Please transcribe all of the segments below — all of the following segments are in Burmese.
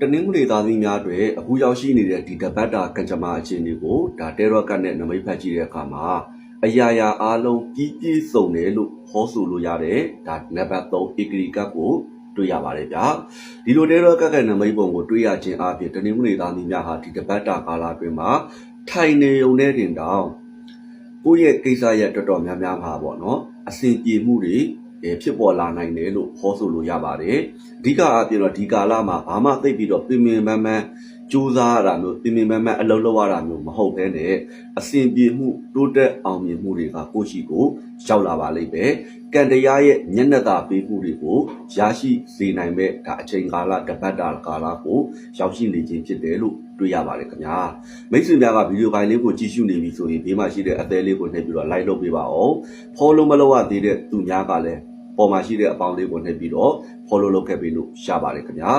တနင်္ဂနွေသားသမီးများတွေအခုရောက်ရှိနေတဲ့ဒီတပတ်တာကံကြမ္မာအခြေအနေကိုဒါတဲရော့ကတ်နဲ့နမိတ်ဖတ်ကြည့်တဲ့အခါမှာအရာရာအားလုံးကြီးကြီးစုံတယ်လို့ဟောဆိုလို့ရတယ်ဒါနံပါတ်3ဧကရီကတ်ကိုတွေ့ရပါတယ်ဗျာဒီလိုတဲရော့ကတ်ကနမိတ်ပုံကိုတွေ့ရခြင်းအပြင်တနင်္ဂနွေသားသမီးများဟာဒီတပတ်တာကာလအတွင်းမှာထိုင်နေုံနဲ့တင်တောင်ကိုယ့်ရဲ့ကိစ္စရဲ့တော်တော်များများမှာပေါ့နော်အစဉ်ပြေမှုတွေအဲ ဖြစ်ပေါ်လာနိုင်တယ်လို့ဟောဆိုလို့ရပါတယ်အဓိကအပြင်တော့ဒီကာလမှာဘာမှသိပ်ပြီးတော့ပင်ပင်ပန်းပန်း ကြိုးစားရတာမျိုးပင်ပင်ပန်းပန်းအလုပ်လုပ်ရတာမျိုးမဟုတ်ဘဲနဲ့အစဉ်ပြေမှုတိုးတက်အောင်မြင်မှုတွေကကိုယ့်ရှိကိုရောက်လာပါလိမ့်မယ်ကံတရားရဲ့မျက်နှာသာပေးမှုတွေကိုရရှိစေနိုင်မဲ့ဒါအချိန်ကာလတပတ်တာကာလကိုရောက်ရှိနေခြင်းဖြစ်တယ်လို့တွေ့ရပါတယ်ခင်ဗျာမိတ်ဆွေများကဗီဒီယိုဖိုင်လေးကိုကြည့်ရှုနေပြီဆိုရင်ဘေးမှာရှိတဲ့အသေးလေးကိုနှိပ်ပြီးတော့ like လုပ်ပေးပါအောင် follow မလုပ်ရသေးတဲ့သူများကလည်း ပေါ်မှာရှိတဲ့အပေါင်းလေးကိုနှိပ်ပြီးတော့ follow လုပ်ခဲ့ပြီလို့ရပါတယ်ခင်ဗျာ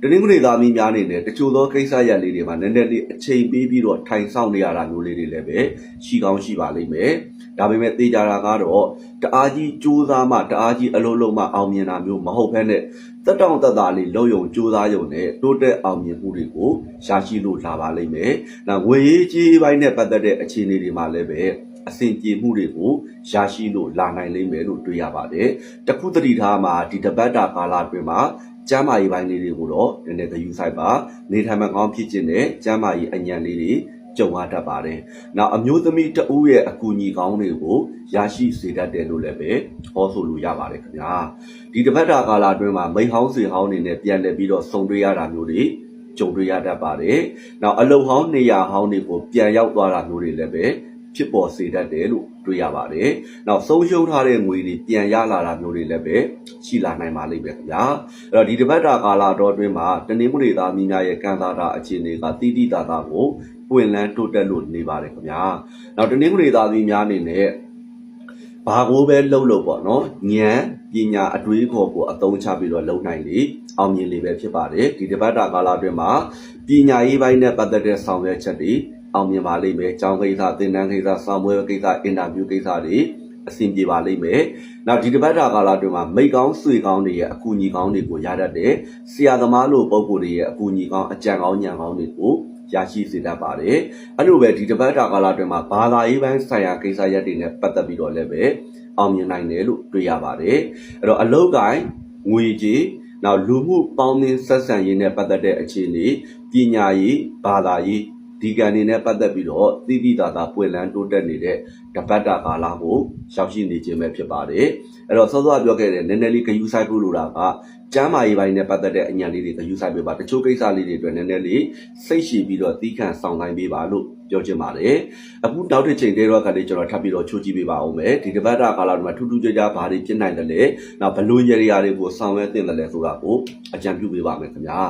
တနင်္ဂနွေသားမီးများအနေနဲ့တချို့သောကိစ္စရပ်လေးတွေမှာနည်းနည်းလေးအချိန်ပေးပြီးတော့ထိုင်ဆောင်နေရတာမျိုးလေးတွေလည်းပဲရှိကောင်းရှိပါလိမ့်မယ်ဒါပေမဲ့သိကြတာကတော့တအားကြီးစူးစမ်းမှတအားကြီးအလုံးလုံးမှအောင်မြင်တာမျိုးမဟုတ်ဘဲနဲ့တက်တောင့်တက်တာလေးလုံယုံစူးစမ်းယုံနဲ့တိုးတက်အောင်မြင်မှုတွေကိုရရှိလို့လာပါလိမ့်မယ်နောက်ငွေရေးကြီးပိုင်းနဲ့ပတ်သက်တဲ့အခြေအနေတွေမှာလည်းပဲ အဆင်ပြေမှုတွေကိုရရှိလို့လာနိုင်လိမ့်မယ်လို့တွေ့ရပါတယ်။တခုတတိထားမှာဒီတပတ်တာကာလအတွင်းမှာကျမ်းမာရေးပိုင်းလေးတွေကိုတော့နည်းနည်းဂယူဆိုင်ပါနေထိုင်မကောင်းဖြစ်ခြင်းနဲ့ကျမ်းမာရေးအညံလေးတွေကြုံရတတ်ပါတယ်။နောက်အမျိုးသမီးတဦးရဲ့အကူအညီကောင်းတွေကိုရရှိစေတတ်တယ်လို့လည်းပဲဟောဆိုလို့ရပါတယ်ခင်ဗျာ။ဒီတပတ်တာကာလအတွင်းမှာမိဟောင်းစေဟောင်းနေနဲ့ပြန်လည်ပြီးတော့ဆုံတွေ့ရတာမျိုးတွေကြုံတွေ့ရတတ်ပါတယ်။နောက်အလုံဟောင်းနေရာဟောင်းတွေကိုပြန်ရောက်သွားတာမျိုးတွေလည်းပဲ ဖြစ်ပေါ်စေတတ်တယ်လို့တွေ့ရပါတယ်။နောက်ဆုံးရှုံးထားတဲ့ငွေတွေပြန်ရလာတာမျိုးတွေလည်းပဲရှိလာနိုင်ပါလိမ့်မယ်ခင်ဗျာ။အဲ့တော့ဒီတပတ်တာကာလတော်အတွင်းမှာတနင်္ဂနွေသားမိများရဲ့ကံစားတာအခြေအနေကတိတိတာတာကိုပွင့်လန်းတိုးတက်လို့နေပါတယ်ခင်ဗျာ။နောက်တနင်္ဂနွေသားမိများအနေနဲ့ဘာကိုပဲလှုပ်လို့ပေါ့နော်။ဉာဏ်ပညာအတွေးခေါ်ကိုအသုံးချပြီးတော့လုံနိုင်လေအောင်မြင်လေပဲဖြစ်ပါတယ်။ဒီတပတ်တာကာလအတွင်းမှာပညာရေးပိုင်းနဲ့ပတ်သက်တဲ့ဆောင်ရွက်ချက်တွေ အောင်မြင်ပါလိမ့်မယ်။ကျောင်းကိစ္စ၊သင်တန်းကိစ္စ၊စာမွေးကိစ္စ၊အင်တာဗျူးကိစ္စတွေအဆင်ပြေပါလိမ့်မယ်။နောက်ဒီတစ်ပတ်တာကာလအတွင်းမှာမိတ်ကောင်းဆွေကောင်းတွေရဲ့အကူအညီကောင်းတွေကိုရတတ်တယ်။ဆရာသမားလိုပုံကိုယ်တွေရဲ့အကူအညီကောင်းအကြံကောင်းညံကောင်းတွေကိုရရှိစေတတ်ပါတယ်။အဲ့လိုပဲဒီတစ်ပတ်တာကာလအတွင်းမှာဘာသာရေးပိုင်းဆိုင်ရာကိစ္စရပ်တွေနဲ့ပတ်သက်ပြီးတော့လည်းပဲအောင်မြင်နိုင်တယ်လို့တွေ့ရပါတယ်။အဲ့တော့အလောက်ကိုင်းငွေကြီးနောက်လူမှုပေါင်းသင်းဆက်ဆံရေးနဲ့ပတ်သက်တဲ့အခြေအနေပညာရေးဘာသာရေး ဒီကံနေနဲ့ပတ်သက်ပြီးတော့သိသိသာသာပွင့်လန်းတိုးတက်နေတဲ့တပတ်တာကာလကိုရောက်ရှိနေခြင်းပဲဖြစ်ပါတယ်အဲ့တော့စောစောပြောခဲ့တဲ့နည်းနည်းလေးဂယူဆိုင်ဖို့လိုတာကကျမ်းမာရေးပိုင်းနဲ့ပတ်သက်တဲ့အညံလေးတွေဂယူဆိုင်ပေးပါတချို့ကိစ္စလေးတွေအတွက်နည်းနည်းလေးစိတ်ရှည်ပြီးတော့သီးခံဆောင်နိုင်ပေးပါလို့ပြောချင်ပါတယ်အခုနောက်တစ်ချိန်တည်းတော့ခါလေးကျွန်တော်ထပ်ပြီးတော့ချိုးကြည့်ပေးပါအောင်မယ်ဒီတပတ်တာကာလမှာထူးထူးခြားခြားဘာတွေဖြစ်နိုင်တယ်လဲနောက်ဘလို့ရရတွေကိုဆောင်ရွက်တင်တယ်လဲဆိုတာကိုအကြံပြုပေးပါမယ်ခင်ဗျာ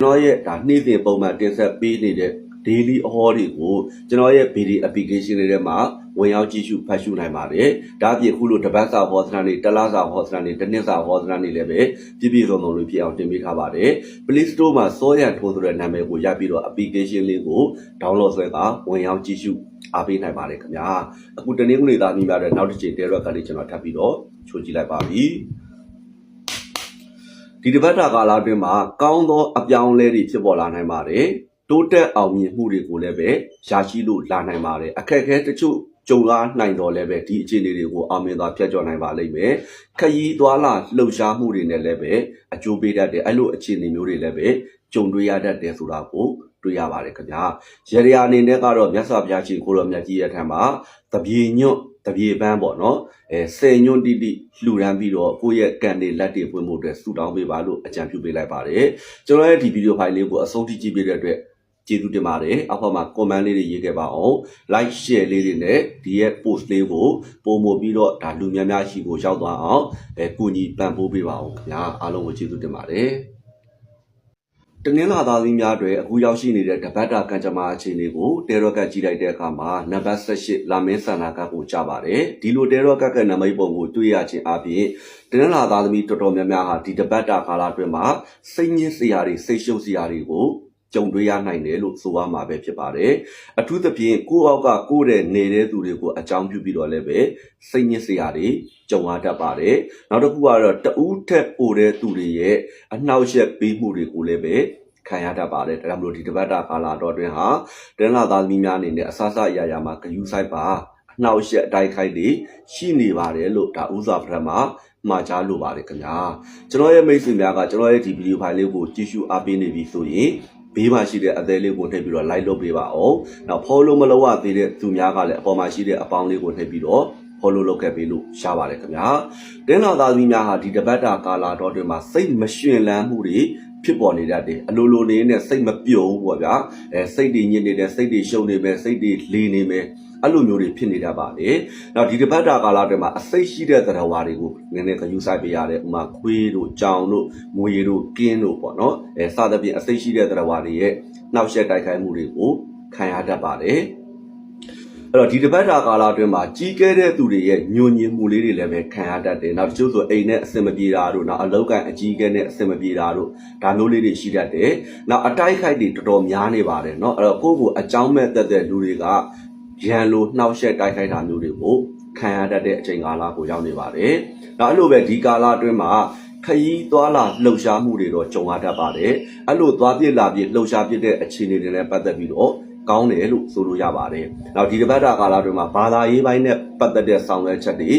ကျွန်တော်ရဲ့ဒါနေ့စဉ်ပုံမှန်တင်ဆက်ပေးနေတဲ့ daily အဟောတွေကိုကျွန်တော်ရဲ့ BD application တွေထဲမှာဝင်ရောက်ကြည့်ရှုဖတ်ရှုနိုင်ပါတယ်။ဒါအပြင်ခုလိုတပတ်စာဟောစနာတွေတလစာဟောစနာတွေတစ်နှစ်စာဟောစနာတွေလည်းပဲပြည့်ပြည့်စုံစုံလို့ဖြစ်အောင်တင်ပေးထားပါတယ်။ Play Store မှာစောရန်ထိုးဆိုတဲ့နာမည်ကိုရပြီးတော့ application လေးကို download ဆွဲကဝင်ရောက်ကြည့်ရှုအားပေးနိုင်ပါတယ်ခင်ဗျာ။အခုတနင်္ဂနွေသားမိများတဲ့နောက်တစ်ချိန်တဲရက်ကလေးကျွန်တော်ထပ်ပြီးတော့ချိုးကြည့်လိုက်ပါပြီ။ဒီတပတ်တာကာလအတွင်းမှာကောင်းသောအပြောင်းအလဲတွေဖြစ်ပေါ်လာနိုင်ပါတယ်။ တိုးတက်အောင်မြင်မှုတွေကိုလည်းပဲရရှိလို့လာနိုင်ပါတယ်အခက်အခဲတချို့ကြုံလာနိုင်တော့လည်းပဲဒီအခြေအနေတွေကိုအောင်မြင်သွားဖြတ်ကျော်နိုင်ပါလိမ့်မယ်ခရီးသွားလာလှုပ်ရှားမှုတွေနဲ့လည်းပဲအကျိုးပေးတတ်တယ်အဲ့လိုအခြေအနေမျိုးတွေလည်းပဲကြုံတွေ့ရတတ်တယ်ဆိုတာကိုတွေ့ရပါတယ်ခင်ဗျာရေရအနေနဲ့ကတော့မြတ်စွာဘုရားရှင်ကိုရောမြတ်ကြီးရဲ့ထံမှာတပြေညွတ်တပြေပန်းပေါ့နော်အဲဆယ်ညွတ်တိတိလှူဒန်းပြီးတော့ကိုယ့်ရဲ့ကံတွေလက်တွေပွင့်ဖို့အတွက်ဆုတောင်းပေးပါလို့အကြံပြုပေးလိုက်ပါတယ်ကျွန်တော်ရဲ့ဒီဗီဒီယိုဖိုင်လေးကိုအဆုံးထိကြည့်ပေးတဲ့အတွက် ကျေးဇူးတင်ပါတယ်အောက်ဘက်မှာ comment လေးတွေရေးခဲ့ပါအောင် like share လေးတွေနဲ့ဒီရဲ့ post လေးကိုပုံမပြီးတော့ဒါလူများများရှိကိုရောက်သွားအောင်အဲကူညီပံ့ပိုးပေးပါအောင်ခင်ဗျာအားလုံးကိုကျေးဇူးတင်ပါတယ်တနင်္လာသားသမီးများတွေအခုရောက်ရှိနေတဲ့တပတ်တာကံကြမ္မာအခြေအနေကိုတေရော့ကတ်ကြည့်လိုက်တဲ့အခါမှာနံပါတ်18လာမင်းဆန္ဒကတ်ကိုကြားပါတယ်ဒီလိုတေရော့ကတ်ကနမိတ်ပုံကိုတွေ့ရခြင်းအပြင်တနင်္လာသားသမီးတော်တော်များများဟာဒီတပတ်တာကာလအတွင်းမှာစိတ်ညစ်စရာတွေစိတ်ရှုပ်စရာတွေကို ကြုံတွေ့ရနိုင်တယ်လို့ဆိုရမှာပဲဖြစ်ပါတယ်အထူးသဖြင့်ကိုယ့်အောက်ကကိုယ့်တဲ့နေတဲ့သူတွေကိုအကြောင်းပြုပြီးတော့လည်းပဲစိတ်ညစ်စရာတွေကြုံရတတ်ပါတယ်နောက်တစ်ခုကတော့တဦးထက်ပိုတဲ့သူတွေရဲ့အနှောက်အယှက်ပေးမှုတွေကိုလည်းပဲခခံရတတ်ပါတယ်ဒါကြောင့်မလို့ဒီတပတ်တာကာလာတော်တွင်ဟာတင်းလာသားသမီးများအနေနဲ့အဆအဆအရာရာမှာဂယူဆိုင်ပါအနှောက်အယှက်အတိုက်ခိုက်တွေရှိနေပါတယ်လို့ဒါဥစွာပထမမှာကြားလိုပါတယ်ခင်ဗျာကျွန်တော်ရဲ့မိတ်ဆွေများကကျွန်တော်ရဲ့ဒီဗီဒီယိုဖိုင်လေးကိုကြည့်ရှုအားပေးနေပြီဆိုရင် ဘေးမှာရှိတဲ့အသေးလေးကိုနှိပ်ပြီးတော့ like လုပ်ပေးပါအောင်။နောက် follow မလုပ်ရသေးတဲ့သူများကလည်းအပေါ်မှာရှိတဲ့အပေါင်းလေးကိုနှိပ်ပြီးတော့ follow လုပ်ခဲ့ပေးလို့ရပါတယ်ခင်ဗျာ။တင်းလာသားသမီးများဟာဒီတပတ်တာကာလာတော်တွင်မှာစိတ်မရှင်လန်းမှုတွေဖြစ်ပေါ်နေတတ်တယ်။အလိုလိုနေနဲ့စိတ်မပြုံဘူးပေါ့ဗျာ။အဲစိတ်တွေညစ်နေတယ်စိတ်တွေရှုပ်နေမယ်စိတ်တွေလေနေမယ် အဲ့လိုမျိုးတွေဖြစ်နေတတ်ပါလေ။နောက်ဒီတပတ်တာကာလာတွင်မှာအစိတ်ရှိတဲ့သတ္တဝါတွေကိုနည်းနည်းကယူဆိုင်ပေးရတယ်။ဥမာခွေးတို့ကြောင်တို့မွေတို့ကင်းတို့ပေါ့နော်။အဲစသဖြင့်အစိတ်ရှိတဲ့သတ္တဝါတွေရဲ့နှောက်ယှက်တိုက်ခိုက်မှုတွေကိုခံရတတ်ပါတယ်။အဲ့တော့ဒီတပတ်တာကာလအတွင်းမှာကြီးကဲတဲ့သူတွေရဲ့ညှို့ညင်မှုလေးတွေလည်းပဲခံရတတ်တယ်။နောက်တချို့ဆိုအိမ်နဲ့အဆင်မပြေတာတို့နောက်အလောက်ကန်အကြီးကဲနဲ့အဆင်မပြေတာတို့ဒါမျိုးလေးတွေရှိတတ်တယ်။နောက်အတိုက်ခိုက်တွေတော်တော်များနေပါတယ်เนาะအဲ့တော့ကိုယ့်ကိုအကြောင်းမဲ့တက်တဲ့လူတွေက ရန်လိုနှောက်ယှက်တိုက်ခိုက်တာမျိုးတွေကိုခံရတတ်တဲ့အချိန်ကာလကိုရောက်နေပါတယ်။နောက်အဲ့လိုပဲဒီကာလအတွင်းမှာခရီးသွားလာလှုပ်ရှားမှုတွေတော့ကြုံရတတ်ပါတယ်။အဲ့လိုသွားပြစ်လာပြစ်လှုပ်ရှားပြစ်တဲ့အခြေအနေတွေနဲ့ပတ်သက်ပြီးတော့ကောင်းတယ်လို့ဆိုလို့ရပါတယ်။နောက်ဒီတစ်ပတ်တာကာလအတွင်းမှာဘာသာရေးပိုင်းနဲ့ပတ်သက်တဲ့ဆောင်ရွက်ချက်တွေ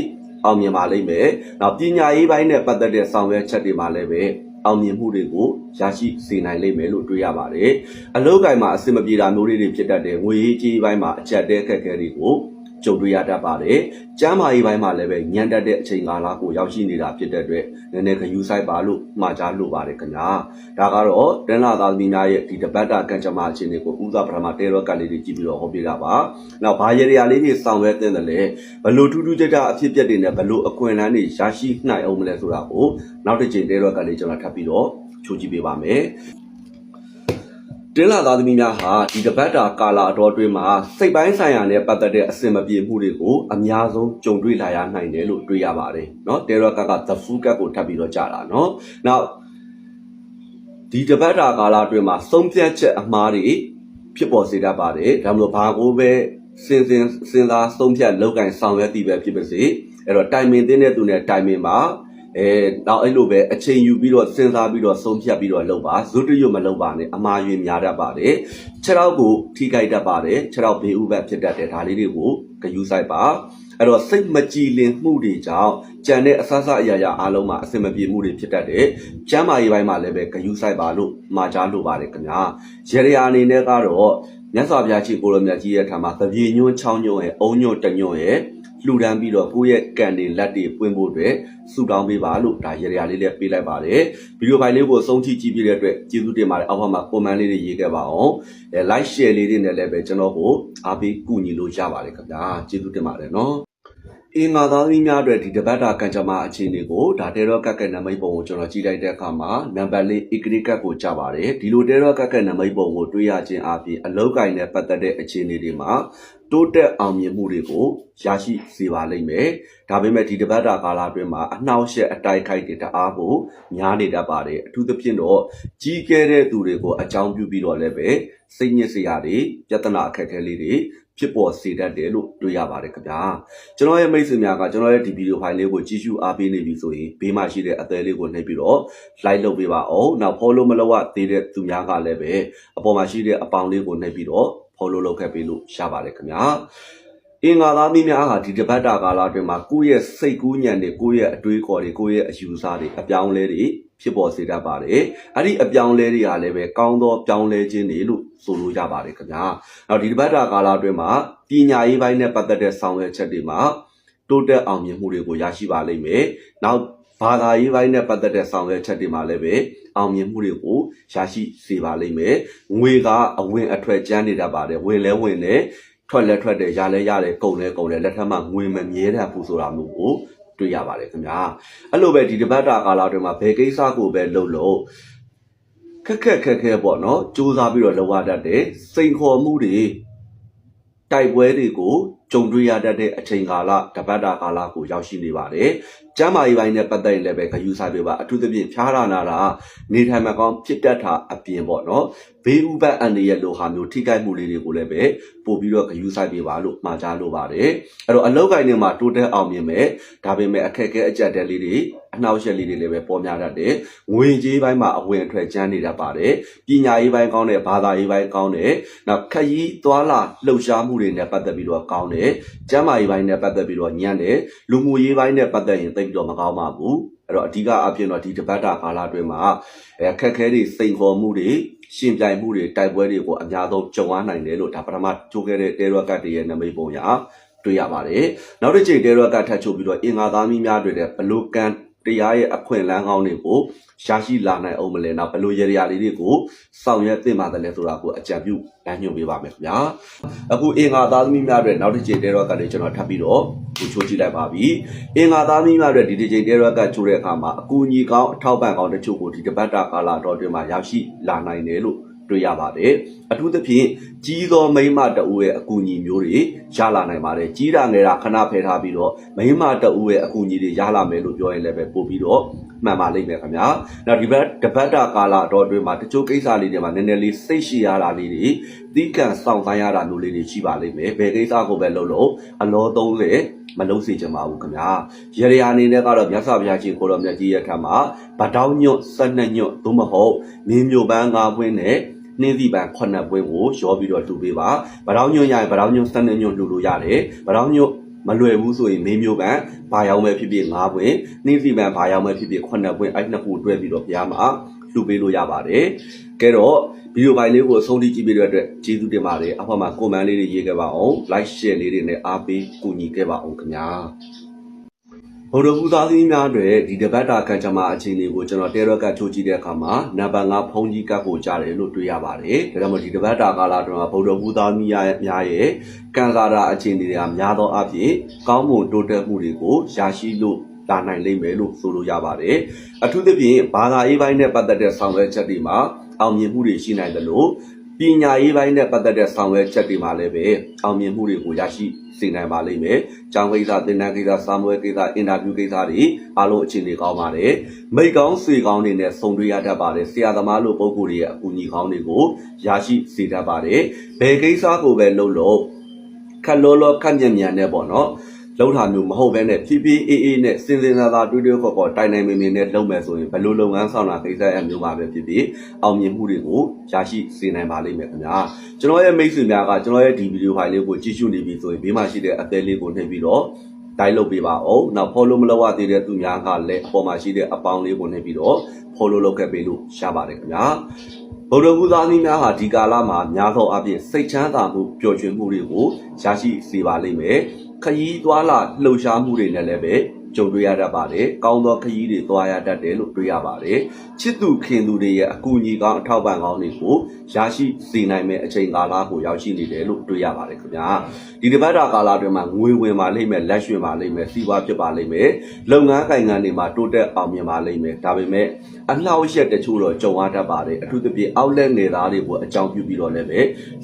အောင်မြင်ပါလိမ့်မယ်။နောက်ပညာရေးပိုင်းနဲ့ပတ်သက်တဲ့ဆောင်ရွက်ချက်တွေမှာလည်းပဲ အောင်မြင်မှုတွေကိုရရှိစေနိုင်လိမ့်မယ်လို့တွေ့ရပါတယ်။အလောက်ကိုင်းမှာအဆင်မပြေတာမျိုးတွေဖြစ်တတ်တယ်။ငွေရေးကြေးပိုင်းမှာအချက်တဲခက်ခဲတွေကို ကြုံတွေ့ရတတ်ပါတယ်။ကျမ်းမာရေးပိုင်းမှာလည်းပဲညံတက်တဲ့အချိန်ကာလကိုရောက်ရှိနေတာဖြစ်တဲ့အတွက်နည်းနည်းခယူဆိုင်ပါလို့မှားကြားလို့ပါတယ်ခင်ဗျာ။ဒါကတော့တန်လာသားသမီးများရဲ့ဒီတပတ်တာကံကြမ္မာအခြေအနေကိုဥသာပထမတဲရောကတ်လေးတွေကြည့်ပြီးတော့ဟောပြတာပါ။နောက်ဘာရေရာလေးတွေဆောင်ရွက်တဲ့တယ်လဲဘလို့ထူးထူးခြားခြားအဖြစ်အပျက်တွေနဲ့ဘလို့အခွင့်အလမ်းတွေရရှိနိုင်အောင်မလဲဆိုတာကိုနောက်တစ်ချိန်တဲရောကတ်လေးကျွန်တော်ထပ်ပြီးတော့ချိုးကြည့်ပေးပါမယ်။ တင်းလာသားသမီးများဟာဒီတပတ်တာကာလာအတော်အတွင်းမှာစိတ်ပိုင်းဆိုင်ရာနဲ့ပတ်သက်တဲ့အဆင်မပြေမှုတွေကိုအများဆုံးကြုံတွေ့လာရနိုင်တယ်လို့တွေ့ရပါတယ်เนาะတဲရောကတ်က the full cut ကိုထပ်ပြီးတော့ကြာတာเนาะနောက်ဒီတပတ်တာကာလာအတွင်းမှာဆုံးဖြတ်ချက်အမှားတွေဖြစ်ပေါ်စေတတ်ပါတယ်ဒါမှမဟုတ်ဘာကိုပဲစဉ်စဉ်စဉ်းစားဆုံးဖြတ်လောက်ကင်ဆောင်ရွက်တည်ပဲဖြစ်ပါစေအဲ့တော့တိုင်ပင်တဲ့သူနဲ့တိုင်ပင်ပါ အဲတော့အဲ့လိုပဲအချိန်ယူပြီးတော့စဉ်းစားပြီးတော့ဆုံးဖြတ်ပြီးတော့လုပ်ပါဇွတ်တရွတ်မလုပ်ပါနဲ့အမှားယွင်းများတတ်ပါတယ်ခြေထောက်ကိုထိခိုက်တတ်ပါတယ်ခြေထောက်ဘေးဥပတ်ဖြစ်တတ်တယ်ဒါလေးတွေကိုဂယူဆိုင်ပါအဲ့တော့စိတ်မကြည်လင်မှုတွေကြောင့်ကြံတဲ့အဆအဆအရာရာအားလုံးမှာအဆင်မပြေမှုတွေဖြစ်တတ်တယ်ကျမ်းမာရေးပိုင်းမှာလည်းပဲဂယူဆိုင်ပါလို့မှာကြားလိုပါတယ်ခင်ဗျာရေရရာအနေနဲ့ကတော့မြတ်စွာဘုရားကြီးကိုလိုမြတ်ကြီးရဲ့ထာမှာသပြေညွန်းချောင်းညွန်းရဲ့အုံညွန်းတညွန်းရဲ့ လှူဒန်းပြီးတော့ကိုယ့်ရဲ့ကံတွေလက်တွေပွင့်ဖို့အတွက်ဆုတောင်းပေးပါလို့ဒါရေရရာလေးလည်းပေးလိုက်ပါတယ်ဗီဒီယိုဖိုင်လေးကိုဆုံးထိကြည့်ပြတဲ့အတွက်ကျေးဇူးတင်ပါတယ်အောက်ဘက်မှာ comment လေးတွေရေးခဲ့ပါအောင်အဲ like share လေးတွေနဲ့လည်းပဲကျွန်တော်ကိုအားပေးကူညီလို့ရပါတယ်ခင်ဗျာကျေးဇူးတင်ပါတယ်နော် အင်းငါသားသမီးများအတွက်ဒီတပတ်တာကံကြမ္မာအခြေအနေကိုဒါတဲရော့ကက်ကက်နမိတ်ပုံကိုကျွန်တော်ကြည့်လိုက်တဲ့အခါမှာနံပါတ်လေး ecrit ကက်ကိုကြားပါတယ်ဒီလိုတဲရော့ကက်ကက်နမိတ်ပုံကိုတွေးရခြင်းအပြင်အလောက်ကိုင်းနဲ့ပတ်သက်တဲ့အခြေအနေတွေမှာတိုးတက်အောင်မြင်မှုတွေကိုရရှိစေပါလိမ့်မယ်။ဒါပေမဲ့ဒီတပတ်တာကာလအတွင်းမှာအနှောက်အယှက်အတိုက်ခိုက်တွေတအားကိုများနေတတ်ပါတယ်။အထူးသဖြင့်တော့ကြီးကျယ်တဲ့သူတွေကိုအကြောင်းပြုပြီးတော့လည်းပဲစိတ်ညစ်စရာတွေပြဿနာအခက်အခဲလေးတွေ ဖြစ်ပေါ်စေတတ်တယ်လို့တွေ့ရပါတယ်ခင်ဗျာကျွန်တော်ရဲ့မိတ်ဆွေများကကျွန်တော်ရဲ့ဒီဗီဒီယိုဖိုင်လေးကိုကြည့်ရှုအားပေးနေပြီဆိုရင်ဘေးမှာရှိတဲ့အသေးလေးကိုနှိပ်ပြီးတော့ like လုပ်ပေးပါအောင်နောက် follow မလုပ်ရသေးတဲ့သူများကလည်းပဲအပေါ်မှာရှိတဲ့အပေါင်းလေးကိုနှိပ်ပြီးတော့ follow လုပ်ခဲ့ပေးလို့ရပါတယ်ခင်ဗျာအင်္ဂါသားမင်းများဟာဒီတပတ်တာကာလအတွင်းမှာကိုယ့်ရဲ့စိတ်ကူးညံတွေကိုယ့်ရဲ့အတွေးခေါ်တွေကိုယ့်ရဲ့အယူဆတွေအပြောင်းလဲတွေ ဖြစ်ပေါ်စေတတ်ပါတယ်။အဲ့ဒီအပြောင်းလဲတွေကလည်းပဲကောင်းသောပြောင်းလဲခြင်းတွေလို့ဆိုလို့ရပါတယ်ခင်ဗျာ။နောက်ဒီတပတ်တာကာလအတွင်းမှာပညာရေးပိုင်းနဲ့ပတ်သက်တဲ့ဆောင်ရွက်ချက်တွေမှာတိုးတက်အောင်မြင်မှုတွေကိုရရှိပါလိမ့်မယ်။နောက်ဘာသာရေးပိုင်းနဲ့ပတ်သက်တဲ့ဆောင်ရွက်ချက်တွေမှာလည်းပဲအောင်မြင်မှုတွေကိုရရှိစေပါလိမ့်မယ်။ငွေကအဝင်အထွက်ကျန်းနေတတ်ပါတယ်။ဝင်လဲဝင်လဲထွက်လဲထွက်တယ်ရလဲရတယ်ကုန်လဲကုန်လဲလက်ထက်မှာငွေမမြဲတတ်ဘူးဆိုတာမျိုးကို တွေ့ရပါတယ်ခင်ဗျာအဲ့လိုပဲဒီတပတ်တာကာလအတွင်းမှာဘယ်ကိစ္စကိုပဲလုပ်လို့ခက်ခက်ခက်ခဲပေါ့နော်စူးစမ်းပြီးတော့လုပ်ရတတ်တယ်စိန်ခေါ်မှုတွေတိုက်ပွဲတွေကိုကြုံတွေ့ရတတ်တဲ့အချိန်ကာလတပတ်တာကာလကိုရောက်ရှိနေပါတယ်။ ကျမ်းမာရေးပိုင်းနဲ့ပတ်သက်ရင်လည်းပဲဂယူစားပြပါအထူးသဖြင့်ဖြားရနာတာနေထိုင်မကောင်းဖြစ်တတ်တာအပြင်ပေါ့နော်။ဘေးဥပတ်အန္တရာယ်လိုဟာမျိုးထိခိုက်မှုလေးတွေကိုလည်းပဲပို့ပြီးတော့ဂယူစားပြပါလို့မှာကြားလိုပါတယ်။အဲ့တော့အလောက်ကိုင်းတွေမှာတိုးတက်အောင်မြင်မဲ့ဒါပေမဲ့အခက်အခဲအကြက်တဲလေးတွေအနှောက်အယှက်လေးတွေလည်းပဲပေါ်များတတ်တယ်။ငွေကြေးပိုင်းမှာအဝင်အထွက်ကျန်းနေတတ်ပါတယ်။ပညာရေးပိုင်းကောင်းတယ်ဘာသာရေးပိုင်းကောင်းတယ်။နောက်ခရီးသွားလာလှုပ်ရှားမှုတွေနဲ့ပတ်သက်ပြီးတော့ကောင်းတယ်။ကျန်းမာရေးပိုင်းနဲ့ပတ်သက်ပြီးတော့ညံ့တယ်။လူမှုရေးပိုင်းနဲ့ပတ်သက်ရင်သိပ်ပြီးတော့မကောင်းပါဘူး။အဲ့တော့အဓိကအဖြစ်တော့ဒီတပတ်တာကာလအတွင်းမှာအဲအခက်အခဲတွေစိန်ခေါ်မှုတွေရှင်ပြိုင်မှုတွေတိုက်ပွဲတွေကိုအများဆုံးကြုံရနိုင်တယ်လို့ဒါပထမကြိုးခဲ့တဲ့တေရော့ကတ်တွေရဲ့နမိတ်ပုံရတွေ့ရပါတယ်။နောက်တစ်ချိန်တေရော့ကတ်ထပ်ချုပ်ပြီးတော့အင်္ဂါသားမီးများတွေတဲ့ဘလုကန် တရားရဲ့အခွင့်အလမ်းကောင်းတွေကိုရရှိလာနိုင်အောင်မလဲနောက်ဘလို့ရရလေးတွေကိုဆောင်ရွက်သင့်ပါတယ်လဲဆိုတာကိုအကြံပြုလမ်းညွှန်ပေးပါမယ်ခင်ဗျာအခုအင်္ဂါသားသမီးများတွေနောက်တစ်ချိန်တဲရော့ကတ်တွေကျွန်တော်ထပ်ပြီးတော့ကိုချိုးကြည့်လိုက်ပါပြီအင်္ဂါသားသမီးများတွေဒီတစ်ချိန်တဲရော့ကတ်ချိုးတဲ့အခါမှာအကူအညီကောင်းအထောက်ပံ့ကောင်းတချို့ကိုဒီတပတ်တာကာလတော်တွင်မှာရရှိလာနိုင်တယ်လို့ တွေ့ရပါတယ်အထူးသဖြင့်ကြီးသောမိန်းမတအူရဲ့အကူအညီမျိုးတွေရလာနိုင်ပါတယ်ကြီးတာငယ်တာခဏဖယ်ထားပြီးတော့မိန်းမတအူရဲ့အကူအညီတွေရလာမယ်လို့ပြောရင်လည်းပဲပို့ပြီးတော့မှန်ပါလိမ့်မယ်ခင်ဗျာနောက်ဒီဘက်တပတ်တာကာလတော်အတွင်းမှာတချို့ကိစ္စလေးတွေမှာနည်းနည်းလေးစိတ်ရှိရတာလေးတွေသီးကံဆောင်ဆိုင်ရတာမျိုးလေးတွေရှိပါလိမ့်မယ်ဘယ်ကိစ္စကိုပဲလုပ်လို့အလော30မလုံးစေချင်ပါဘူးခင်ဗျာရရအနေနဲ့ကတော့မြတ်စွာဘုရားရှင်ကိုတော်မြတ်ကြီးရဲ့ထံမှာဗတောင်းညွတ်12ညွတ်သို့မဟုတ်မင်းမျိုးပန်း၅ပွင့်နဲ့ နှင်းစီပန်ခုနှစ်ပွင့်ကိုရောပြီးတော့တူပေးပါဗတောင်းညွတ်ရရင်ဗတောင်းညွတ်12ညွတ်လူလို့ရတယ်ဗတောင်းညွတ်မလွယ်ဘူးဆိုရင်မင်းမျိုးပန်ဘာရောက်မဲ့ဖြစ်ဖြစ်၅ပွင့်နှင်းစီပန်ဘာရောက်မဲ့ဖြစ်ဖြစ်ခုနှစ်ပွင့်အဲ့နှစ်ခုတွဲပြီးတော့ဘုရားမှာလှူပေးလို့ရပါတယ်ကဲတော့ဗီဒီယိုဖိုင်လေးကိုအဆုံးထိကြည့်ပေးတဲ့အတွက်ကျေးဇူးတင်ပါတယ်အဖေမှာကွန်မန့်လေးတွေရေးခဲ့ပါအောင် like share လေးတွေနဲ့အားပေးကူညီခဲ့ပါအောင်ခင်ဗျာ ဘုဒ္ဓဘုရားသီးများတွေဒီတပတ်တာကံကြမ္မာအခြေအနေကိုကျွန်တော်တဲရော့ကချိုးကြည့်တဲ့အခါမှာနံပါတ်5ဖုန်းကြီးကပ်ကိုကြားတယ်လို့တွေ့ရပါတယ်ဒါကြောင့်မို့ဒီတပတ်တာကာလအတွင်းမှာဘုဒ္ဓဘုရားသီးများရဲ့များရဲ့ကံစားတာအခြေအနေတွေကများသောအားဖြင့်ကောင်းမွန်တိုးတက်မှုတွေကိုရရှိလို့လာနိုင်လိမ့်မယ်လို့ဆိုလိုရပါတယ်အထူးသဖြင့်ဘာသာရေးပိုင်းနဲ့ပတ်သက်တဲ့ဆောင်ရွက်ချက်တွေမှာအောင်မြင်မှုတွေရှိနိုင်တယ်လို့ ပညာရေးပိုင်းနဲ့ပတ်သက်တဲ့ဆောင်ရွက်ချက်တွေမှာလည်းပဲအောင်မြင်မှုတွေကိုရရှိစေနိုင်ပါလိမ့်မယ်။ကျောင်းကိစ္စ၊သင်တန်းကိစ္စ၊စာမွေးကိစ္စ၊အင်တာဗျူးကိစ္စတွေအားလုံးအခြေအနေကောင်းပါတယ်။မိတ်ကောင်းဆွေကောင်းတွေနဲ့ဆုံတွေ့ရတတ်ပါတယ်။ဆရာသမားလိုပုံကိုယ်တွေရဲ့အကူအညီကောင်းတွေကိုရရှိစေတတ်ပါတယ်။ဘယ်ကိစ္စကိုပဲလုပ်လို့ခက်လောလောခက်မြန်မြန်နဲ့ပေါ့နော်။ လုံးထားမျိုးမဟုတ်ဘဲနဲ့ဖြည်းဖြည်းအေးအေးနဲ့စင်စင်သာသာတွေးတွေးခေါ်ခေါ်တိုင်တိုင်မင်မင်နဲ့လုပ်မယ်ဆိုရင်ဘယ်လိုလုပ်ငန်းဆောင်တာကိစ္စအမျိုးပါပဲဖြစ်ဖြစ်အောင်မြင်မှုတွေကိုရရှိစေနိုင်ပါလိမ့်မယ်ခင်ဗျာကျွန်တော်ရဲ့မိတ်ဆွေများကကျွန်တော်ရဲ့ဒီဗီဒီယိုဖိုင်လေးကိုကြည့်ရှုနေပြီဆိုရင်ဘေးမှာရှိတဲ့အသေးလေးကိုနှိပ်ပြီးတော့တိုင်းလုပ်ပေးပါအောင်။နောက် follow မလုပ်ရသေးတဲ့သူများကလည်းအပေါ်မှာရှိတဲ့အပေါင်းလေးကိုနှိပ်ပြီးတော့ follow လုပ်ခဲ့ပေးလို့ရပါတယ်ခင်ဗျာ။ဗုဒ္ဓဘုရားနည်းများဟာဒီကာလမှာများသောအားဖြင့်စိတ်ချမ်းသာမှုပျော်ရွှင်မှုတွေကိုရရှိစေပါလိမ့်မယ်။ ခရီးသွားလာလှုပ်ရှားမှုတွေနဲ့လည်းပဲ ကြုံတွေ့ရတတ်ပါတယ်။ကောင်းသောခရီးတွေသွားရတတ်တယ်လို့တွေ့ရပါတယ်။ချစ်သူခင်သူတွေရဲ့အကူအညီကောင်းအထောက်ပံ့ကောင်းတွေကိုရရှိစေနိုင်မဲ့အချိန်ကာလကိုရောက်ရှိနေတယ်လို့တွေ့ရပါတယ်ခင်ဗျာ။ဒီတစ်ပတ်တာကာလအတွင်းမှာငွေဝင်ပါလိမ့်မယ်လက်ရွှင်ပါလိမ့်မယ်စီးပွားဖြစ်ပါလိမ့်မယ်။လုပ်ငန်းကိုင်ငန်းတွေမှာတိုးတက်အောင်မြင်ပါလိမ့်မယ်။ဒါပေမဲ့အလှောက်ရက်တချို့တော့ကြုံရတတ်ပါတယ်။အထူးသဖြင့်အောက်လက်နေသားတွေကိုအကြောင်းပြုပြီးတော့လည်းပဲ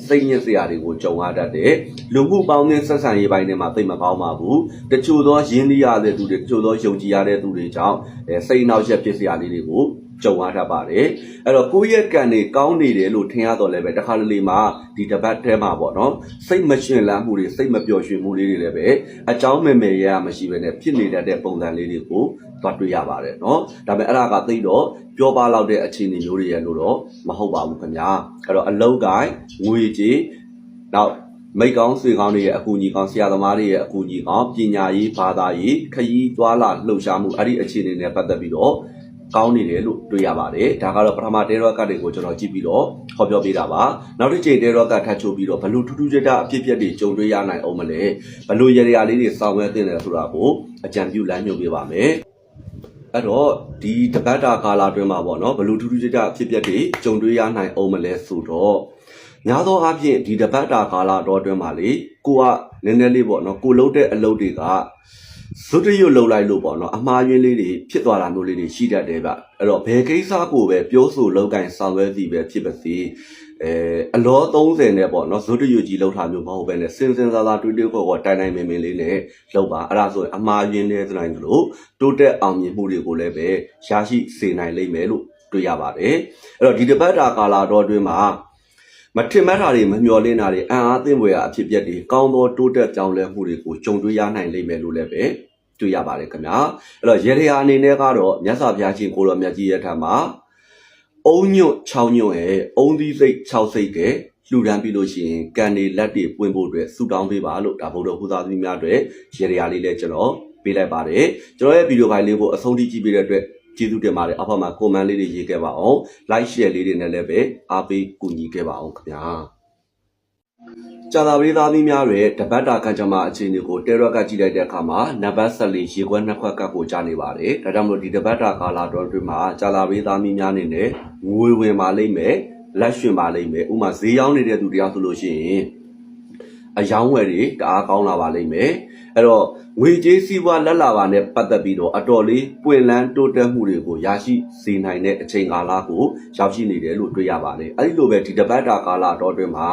စိတ်ညစ်စရာတွေကိုကြုံရတတ်တယ်။လူမှုပေါင်းသင်းဆက်ဆံရေးပိုင်းတွေမှာသိမကောင်းပါဘူး။တချို့သောရင်းနှီးရတဲ့သူတွေတချို့သောယုံကြည်ရတဲ့သူတွေကြောင့်အဲစိတ်နှောက်ရက်ဖြစ်စရာလေးတွေကိုကြုံရတတ်ပါတယ်အဲ့တော့ကိုယ့်ရဲ့ကံတွေကောင်းနေတယ်လို့ထင်ရတော့လည်းပဲတခါတလေမှာဒီတပတ်ထဲမှာပေါ့နော်စိတ်မရှင်လန်းမှုတွေစိတ်မပျော်ရွှင်မှုလေးတွေလည်းပဲအကြောင်းမဲ့မဲ့ရရမရှိဘဲနဲ့ဖြစ်နေတတ်တဲ့ပုံစံလေးတွေကိုသွားတွေ့ရပါတယ်နော်ဒါပေမဲ့အဲ့ဒါကသိတော့ပြောပါလောက်တဲ့အခြေအနေမျိုးတွေရလို့တော့မဟုတ်ပါဘူးခင်ဗျာအဲ့တော့အလောက်ကိုင်းငွေကြေးနောက် မိတ်ကောင်းဆွေကောင်းတွေရဲ့အကူအညီကောင်းဆရာသမားတွေရဲ့အကူအညီကောင်းပညာရေးဘာသာရေးခရီးသွားလာလှုပ်ရှားမှုအဲ့ဒီအခြေအနေနဲ့ပတ်သက်ပြီးတော့ကောင်းနေတယ်လို့တွေ့ရပါတယ်ဒါကတော့ပထမတဲရော့ကတ်တွေကိုကျွန်တော်ကြည့်ပြီးတော့ဟောပြောပေးတာပါနောက်တစ်ချိန်တဲရော့ကတ်ထပ်ချိုးပြီးတော့ဘလို့ထူးထူးခြားခြားအဖြစ်အပျက်တွေကြုံတွေ့ရနိုင်အောင်မလဲဘလို့ရရလေးတွေစောင့်ဝဲတင်တယ်ဆိုတာကိုအကြံပြုလမ်းညွှန်ပေးပါမယ်အဲ့တော့ဒီတပတ်တာကာလအတွင်းမှာပေါ့နော်ဘလို့ထူးထူးခြားခြားအဖြစ်အပျက်တွေကြုံတွေ့ရနိုင်အောင်မလဲဆိုတော့ များသောအားဖြင့်ဒီတပတ်တာကာလတော်အတွင်းမှာလေကိုကနည်းနည်းလေးပေါ့နော်ကိုလုံးတဲ့အလုပ်တွေကဇွတ်တရွတ်လှုပ်လိုက်လို့ပေါ့နော်အမှားယွင်းလေးတွေဖြစ်သွားတာမျိုးလေးတွေရှိတတ်တယ်ဗျအဲ့တော့ဘယ်ကိစ္စကိုပဲပြောဆိုလောက်ကင်ဆောင်ရွက်စီပဲဖြစ်ပါစေအဲအလော30နဲ့ပေါ့နော်ဇွတ်တရွကြီးလောက်ထားမျိုးမဟုတ်ပဲနဲ့စင်စင်စားစားတွေးတွေးခေါ်ခေါ်တိုင်တိုင်မင်မင်လေးနဲ့လောက်ပါအဲ့ဒါဆိုရင်အမှားယွင်းနေသလိုလို့တိုးတက်အောင်မြင်မှုတွေကိုလည်းပဲရရှိစေနိုင်လိမ့်မယ်လို့တွေ့ရပါတယ်အဲ့တော့ဒီတစ်ပတ်တာကာလတော်အတွင်းမှာ မထင်မှတ်တာတွေမမျှော်လင့်တာတွေအံ့အားသင့်ဖွယ်ရာအဖြစ်အပျက်တွေကောင်းသောတိုးတက်ပြောင်းလဲမှုတွေကိုကြုံတွေ့ရနိုင်လိမ့်မယ်လို့လည်းပဲတွေ့ရပါတယ်ခင်ဗျာအဲ့တော့ရေရရာအနေနဲ့ကတော့မြတ်စွာဘုရားရှင်ကိုတော်မြတ်ကြီးရဲ့ထံမှာအုံညွတ်6ညွတ်ရဲ့အုံသီးစိတ်6စိတ်ကလှူဒန်းပြီးလို့ရှိရင်ကံတွေလက်တွေပွင့်ဖို့အတွက်ဆုတောင်းပေးပါလို့ဒါဗုဒ္ဓဟူသားသမီးများအတွက်ရေရရာလေးလည်းကျွန်တော်ပေးလိုက်ပါတယ်ကျွန်တော်ရဲ့ဗီဒီယိုဖိုင်လေးကိုအဆုံးထိကြည့်ပေးတဲ့အတွက် ကျေးဇူးတင်ပါတယ်အောက်မှာ comment လေးတွေရေးခဲ့ပါအောင် like share လေးတွေနဲ့လည်းပဲအားပေးကူညီခဲ့ပါအောင်ခင်ဗျာကြာသာပရိသတ်များရဲ့တပတ်တာကံကြမ္မာအခြေအနေကိုတဲရော့ကကြည့်လိုက်တဲ့အခါမှာနံပါတ်14ရေခွက်နှစ်ခွက်ကပ်ကိုကြားနေပါတယ်ဒါကြောင့်မလို့ဒီတပတ်တာကာလာတော်အတွင်းမှာကြာသာပရိသတ်များအနေနဲ့ငွေဝင်ပါလိမ့်မယ်လက်ရှင်ပါလိမ့်မယ်ဥပမာဈေးရောက်နေတဲ့သူတရားဆိုလို့ရှိရင်အယောင်းဝယ်တွေတအားကောင်းလာပါလိမ့်မယ် အဲ့တော့ငွေကြေးစည်းဝါးလက်လာပါနဲ့ပတ်သက်ပြီးတော့အတော်လေးပွင့်လန်းတိုးတက်မှုတွေကိုရရှိစေနိုင်တဲ့အချိန်ကာလကိုရောက်ရှိနေတယ်လို့တွေ့ရပါတယ်အဲ့ဒီလိုပဲဒီတပတ်တာကာလတော်အတွင်းမှာ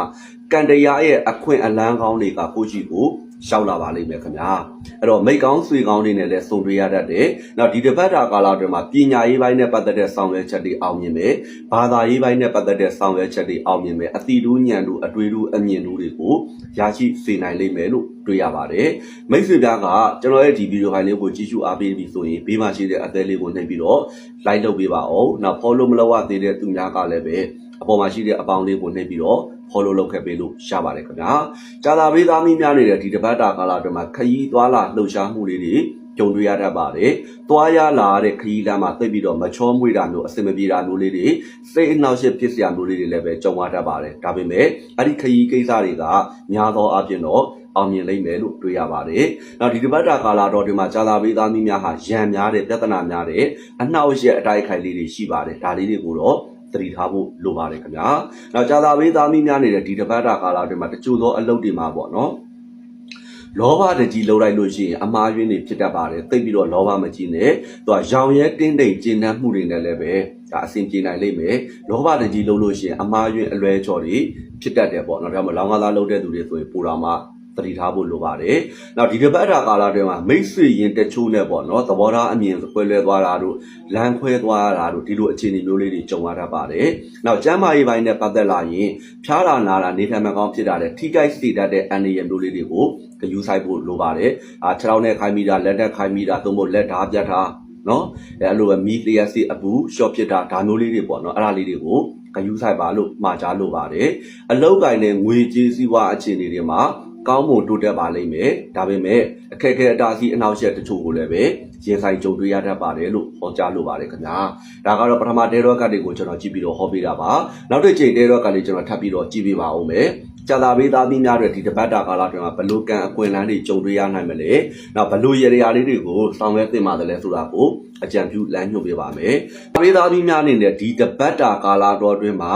ကံတရားရဲ့အခွင့်အလန်းကောင်းတွေကကိုရှိကို ရှောက်လာပါလိမ့်မယ်ခင်ဗျာအဲ့တော့မိတ်ကောင်းဆွေကောင်းတွေနဲ့လည်းစုံတွေ့ရတတ်တယ်။နောက်ဒီတစ်ပတ်တာကာလအတွင်းမှာပညာရေးပိုင်းနဲ့ပတ်သက်တဲ့ဆောင်ရွက်ချက်တွေအောင်မြင်မယ်။ဘာသာရေးပိုင်းနဲ့ပတ်သက်တဲ့ဆောင်ရွက်ချက်တွေအောင်မြင်မယ်။အတိတူးညံတူအတွေ့တူးအမြင်တူတွေကိုရရှိစေနိုင်လိမ့်မယ်လို့တွေ့ရပါတယ်။မိတ်ဆွေများကကျွန်တော်ရဲ့ဒီဗီဒီယိုဖိုင်လေးကိုကြည့်ရှုအားပေးပြီးဆိုရင်ဘေးမှာရှိတဲ့အသေးလေးကိုနှိပ်ပြီးတော့ like လုပ်ပေးပါအောင်။နောက် follow မလုပ်ရသေးတဲ့သူများကလည်းပဲအပေါ်မှာရှိတဲ့အပေါင်းလေးကိုနှိပ်ပြီးတော့ follow လုပ်ခဲ့ပေးလို့ရပါတယ်ခင်ဗျာ။ကြာသာပေးသားမိများနေတဲ့ဒီတပတ်တာကာလအတွင်းမှာခရီးသွားလာလှုပ်ရှားမှုလေးတွေကြုံတွေ့ရတတ်ပါတယ်။သွားရလာတဲ့ခရီးလမ်းမှာသိပ်ပြီးတော့မချောမွေ့တာမျိုးအဆင်မပြေတာမျိုးလေးတွေစိတ်အနှောက်အယှက်ဖြစ်စရာမျိုးလေးတွေလည်းပဲကြုံရတတ်ပါတယ်။ဒါပေမဲ့အဲ့ဒီခရီးကိစ္စတွေကများသောအားဖြင့်တော့အောင်မြင်လိမ့်မယ်လို့တွေ့ရပါတယ်။နောက်ဒီတပတ်တာကာလတော်ဒီမှာကြာသာပေးသားမိများဟာရံများတဲ့ပြဿနာများတဲ့အနှောက်အယှက်အတိုက်အခိုက်လေးတွေရှိပါတယ်။ဒါလေးတွေကိုတော့ သတိထားဖို့လိုပါတယ်ခင်ဗျာ။နောက်ကြာသာပေးသားမိများနေတဲ့ဒီတပတ်တာကာလတွေမှာတချို့သောအလုပ်တွေမှာပေါ့နော်။လောဘတကြီးလှုပ်လိုက်လို့ရှိရင်အမှားယွင်းတွေဖြစ်တတ်ပါတယ်။သိပြီးတော့လောဘမကြီးနဲ့သူကရောင်ရဲတင်းတိမ်ကျဉ်နှံ့မှုတွေနဲ့လည်းပဲဒါအဆင်ပြေနိုင်လိမ့်မယ်။လောဘတကြီးလှုပ်လို့ရှိရင်အမှားယွင်းအလွဲချော်တွေဖြစ်တတ်တယ်ပေါ့နော်။ဒါမှမဟုတ်လောင်ကားသားလှုပ်တဲ့သူတွေဆိုရင်ပူတော်မှာ သတိထားဖို့လိုပါတယ်။နောက်ဒီတစ်ပတ်တာကာလအတွင်းမှာမိတ်ဆွေရင်တချို့နဲ့ပေါ့နော်သဘောထားအမြင်ခွဲလွဲသွားတာတို့လမ်းခွဲသွားတာတို့ဒီလိုအခြေအနေမျိုးလေးတွေကြုံရတတ်ပါတယ်။နောက်ကျမ်းမာရေးပိုင်းနဲ့ပတ်သက်လာရင်ဖျားတာနာတာနေထိုင်မကောင်းဖြစ်တာတဲ့ထိကြိုက်စီတတ်တဲ့အန္တရာယ်မျိုးလေးတွေကိုဂယူဆိုင်ဖို့လိုပါတယ်။အာခြေထောက်နဲ့ခိုင်းမိတာလက်နဲ့ခိုင်းမိတာသို့မဟုတ်လက်ဓာပြတ်တာနော်အဲအဲ့လိုပဲမီးလျက်စီအပူရှော့ဖြစ်တာဒါမျိုးလေးတွေပေါ့နော်အဲ့ဒါလေးတွေကိုဂယူဆိုင်ပါလို့မှာကြားလို့ပါတယ်။အလောက်ကင်တဲ့ငွေကြေးစည်းဝါအခြေအနေတွေမှာ ကောင်းမွန်တိုးတက်ပါလိမ့်မယ်ဒါပေမဲ့အခက်အခဲအတားအဆီးအနှောက်အယှက်တချို့ကိုလည်းပဲရင်ဆိုင်ကြုံတွေ့ရတတ်ပါတယ်လို့ဟောကြားလိုပါတယ်ခင်ဗျာဒါကတော့ပထမတဲရော့ကတ်တွေကိုကျွန်တော်ကြည့်ပြီးတော့ဟောပေးတာပါနောက်တစ်ချိန်တဲရော့ကတ်လေးကျွန်တော်ထပ်ပြီးတော့ကြည့်ပေးပါဦးမယ်ကြာသာပေးသားပြီးများတဲ့ဒီတပတ်တာကာလတွင်မှာဘလို့ကံအကွင်လန်းတွေကြုံတွေ့ရနိုင်မလဲ။နောက်ဘလို့ရရလေးတွေကိုစောင့်ရဲသိမှတယ်လဲဆိုတာကိုအကြံပြုလမ်းညွှန်ပေးပါမယ်။ပေးသားပြီးများအနေနဲ့ဒီတပတ်တာကာလတော်တွင်မှာ